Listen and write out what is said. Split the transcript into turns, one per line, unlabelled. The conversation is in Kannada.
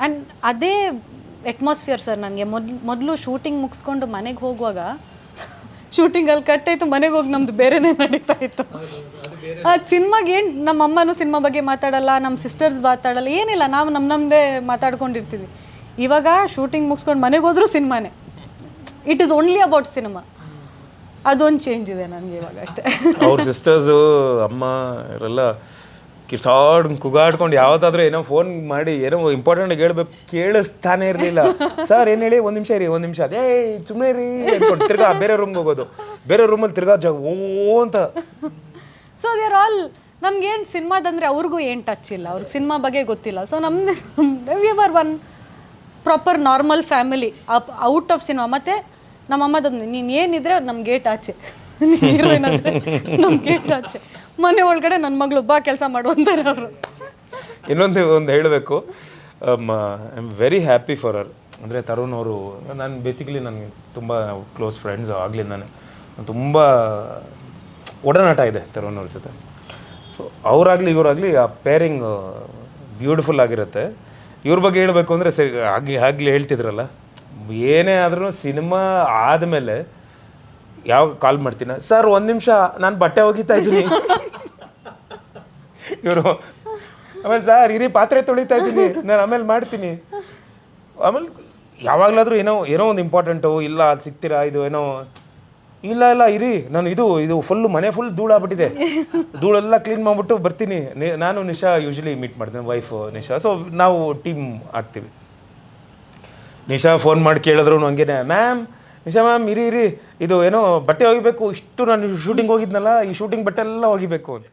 ಆ್ಯಂಡ್ ಅದೇ ಅಟ್ಮಾಸ್ಫಿಯರ್ ಸರ್ ನನಗೆ. ಮೊದಲು ಮೊದಲು ಶೂಟಿಂಗ್ ಮುಗಿಸ್ಕೊಂಡು ಮನೆಗೆ ಹೋಗುವಾಗ ಶೂಟಿಂಗಲ್ಲಿ ಕಟ್ಟಾಯಿತು ಮನೆಗೆ ಹೋಗಿ ನಮ್ದು ಬೇರೆನೇ ನಡೀತಾ ಇತ್ತು. ಅದು ಸಿನಿಮಾಗೆ ಏನು, ನಮ್ಮ ಅಮ್ಮನೂ ಸಿನಿಮಾ ಬಗ್ಗೆ ಮಾತಾಡಲ್ಲ ನಮ್ಮ ಸಿಸ್ಟರ್ಸ್ ಮಾತಾಡಲ್ಲ, ಏನಿಲ್ಲ, ನಾವು ನಮ್ಮ ನಮ್ಮದೇ ಮಾತಾಡ್ಕೊಂಡಿರ್ತೀವಿ. ಇವಾಗ ಶೂಟಿಂಗ್ ಮುಗಿಸ್ಕೊಂಡು ಮನೆಗೆ ಹೋದರೂ ಸಿನಿಮಾನೇ it is only about cinema ಅದೊಂದು ಚೇಂಜ್ ಇದೆ ನನಗೆ ಇವಾಗ ಅಷ್ಟೇ.
ಅವ್ರ ಸಿಸ್ಟರ್ಸು ಅಮ್ಮ, ಇವರೆಲ್ಲ ಕಿಸಾಡ್ ಕುಗಾಡ್ಕೊಂಡು ಯಾವತ್ತಾದ್ರೂ ಏನೋ ಫೋನ್ ಮಾಡಿ ಏನೋ ಇಂಪಾರ್ಟೆಂಟ್ ಹೇಳ್ಬೇಕು ಕೇಳಿಸ್ತಾನೆ ಇರಲಿಲ್ಲ. ಸರ್ ಏನು ಹೇಳಿ? ಒಂದು ನಿಮಿಷ ರೀ ಒಂದು ನಿಮಿಷ ಅದೇ ಸುಮ್ಮನೆ ರೀ ತಿರ್ಗಾ ಬೇರೆ ರೂಮ್ ಹೋಗೋದು. ಬೇರೆ ರೂಮಲ್ಲಿ ತಿರ್ಗಾ ಜ, ಓ ಅಂತ.
ಸೊ ದೇರ್ ಆಲ್ ನಮ್ಗೇನು ಸಿನಿಮಾದಂದರೆ ಅವ್ರಿಗೂ ಏನು ಟಚ್ ಇಲ್ಲ. ಅವ್ರಿಗೆ ಸಿನಿಮಾ ಬಗ್ಗೆ ಗೊತ್ತಿಲ್ಲ. ಸೊ ನಮ್ದು are one proper normal family up out of cinema ಮತ್ತು ನಮ್ಮಮ್ಮದೊಂದು ನೀನು ಏನಿದ್ರೆ ನಮ್ಗೆ ಆಚೆ ಹೀರೋಯಿನ್ ಅಂದರೆ ನಮ್ಮ ಗೇಟ್ ಮನೆ ಒಳಗಡೆ ನನ್ನ ಮಗಳು ಬಾ ಕೆಲಸ ಮಾಡುವಂತಾರೆ ಅವರು.
ಇನ್ನೊಂದು ಒಂದು ಹೇಳಬೇಕು. I am very happy for our ಅಂದರೆ ತರುಣ್ ಅವರು, ನಾನು ಬೇಸಿಕಲಿ ನನಗೆ ತುಂಬ ಕ್ಲೋಸ್ ಫ್ರೆಂಡ್ಸ್ ನಾನು ತುಂಬ ಒಡನಾಟ ಇದೆ ತರುಣ್ ಅವ್ರ ಜೊತೆ. ಸೊ ಅವರಾಗಲಿ ಇವರಾಗಲಿ ಆ ಪೇರಿಂಗ್ ಬ್ಯೂಟಿಫುಲ್ ಆಗಿರುತ್ತೆ. ಇವ್ರ ಬಗ್ಗೆ ಹೇಳಬೇಕು ಅಂದರೆ ಸರಿ ಆಗಲಿ ಆಗಲಿ ಹೇಳ್ತಿದ್ರಲ್ಲ. ಏನೇ ಆದ್ರೂ ಸಿನಿಮಾ ಆದಮೇಲೆ ಯಾವ ಕಾಲ್ ಮಾಡ್ತೀನಿ? ಸರ್, ಒಂದು ನಿಮಿಷ, ನಾನು ಬಟ್ಟೆ ಒಗಿತಾ ಇದ್ದೀನಿ. ಇವರು, ಆಮೇಲೆ ಸರ್, ಇರಿ, ಪಾತ್ರೆ ತೊಳಿತಾ ಇದ್ದೀನಿ. ನಾನು ಆಮೇಲೆ ಮಾಡ್ತೀನಿ. ಆಮೇಲೆ ಯಾವಾಗಲಾದರೂ ಏನೋ ಏನೋ ಒಂದು ಇಂಪಾರ್ಟೆಂಟು ಇಲ್ಲ, ಅಲ್ಲಿ ಸಿಗ್ತೀರಾ, ಇದು ಏನೋ. ಇಲ್ಲ ಇಲ್ಲ, ಇರಿ, ನಾನು ಇದು ಇದು ಫುಲ್ ಮನೆ ಫುಲ್ ಧೂಳಾಗ್ಬಿಟ್ಟಿದೆ ಧೂಳೆಲ್ಲ ಕ್ಲೀನ್ ಮಾಡಿಬಿಟ್ಟು ಬರ್ತೀನಿ. ನಾನು ನಿಶಾ ಯೂಶಲಿ ಮೀಟ್ ಮಾಡ್ತೀನಿ ವೈಫ್ ನಿಶಾ. ಸೊ ನಾವು ಟೀಮ್ ಆಗ್ತೀವಿ. ನಿಶಾ ಫೋನ್ ಮಾಡಿ ಕೇಳಿದ್ರು ಹಂಗೇನೆ ಮ್ಯಾಮ್ ನಿಶಾ ಮ್ಯಾಮ್ ಇರಿ ಇರಿ. ಇದು ಏನೋ ಬಟ್ಟೆ ಒಗಿಬೇಕು. ಇಷ್ಟು ನಾನು ಶೂಟಿಂಗ್ ಹೋಗಿದ್ನಲ್ಲ, ಈ ಶೂಟಿಂಗ್ ಬಟ್ಟೆ ಎಲ್ಲ ಒಗಿಬೇಕು ಅಂತ.